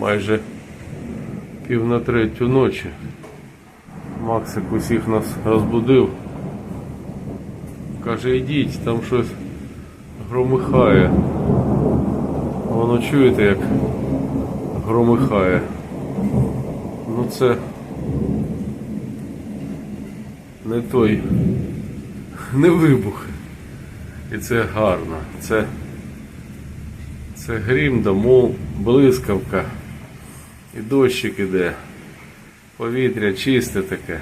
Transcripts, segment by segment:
майже пів на третю ночі. Максик усіх нас розбудив. Каже, йдіть, там щось громихає. Воно чуєте, як громихає. Ну це не той, не вибух. І це гарно. Це, це грім, да мов, блискавка. І дощик іде. Повітря чисте таке.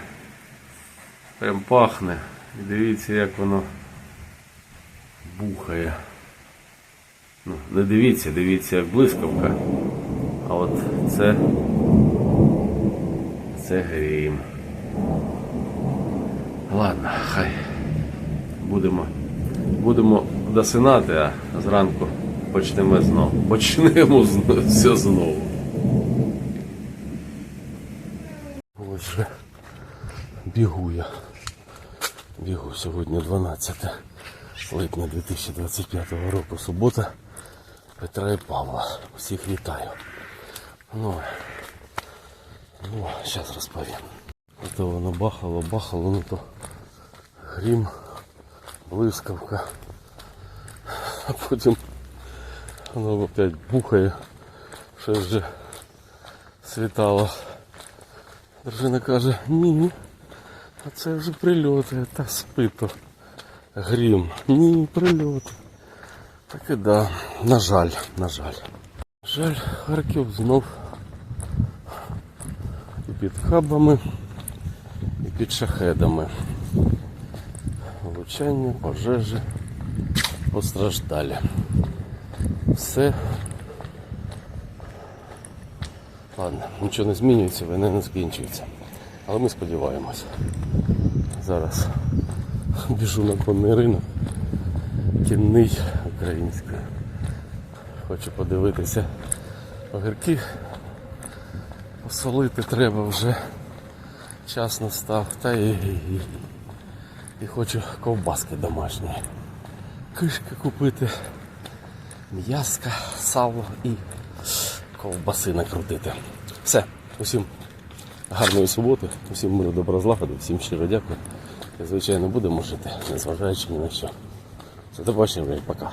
Прям пахне. І дивіться, як воно бухає. Ну, не дивіться, дивіться, як блискавка. А от це. Це грім. Ладно, хай будемо, будемо досинати, а зранку почнемо знову. Почнемо все знову. Ось вже бігу я. Бігу сьогодні 12 липня 2025 року, субота. Петра і Павла. Всіх вітаю. Ну, ну зараз розповім. То воно бахало, бахало, ну то грім, блискавка. А потім воно опять бухає. Ще вже світало. Дружина каже, ні, а це вже прильоти, та спито. Грім. Ні, прильоти. Так і да, на жаль, на жаль. Жаль, Харків знов і під хабами, і під шахедами. Влучання, пожежі, постраждалі. Все. Ладно, нічого не змінюється, війна не закінчується. Але ми сподіваємось. Зараз біжу на конний ринок. Кінний український. Хочу подивитися огірки. Посолити треба вже. Час настав. Та і, і, і хочу ковбаски домашні. Кишки купити. М'яска, сало і ковбаси накрутити. Все, усім гарної суботи, усім миру добра злагоди, всім щиро дякую. І, звичайно, будемо жити, незважаючи ні на що. Все, до побачення, пока.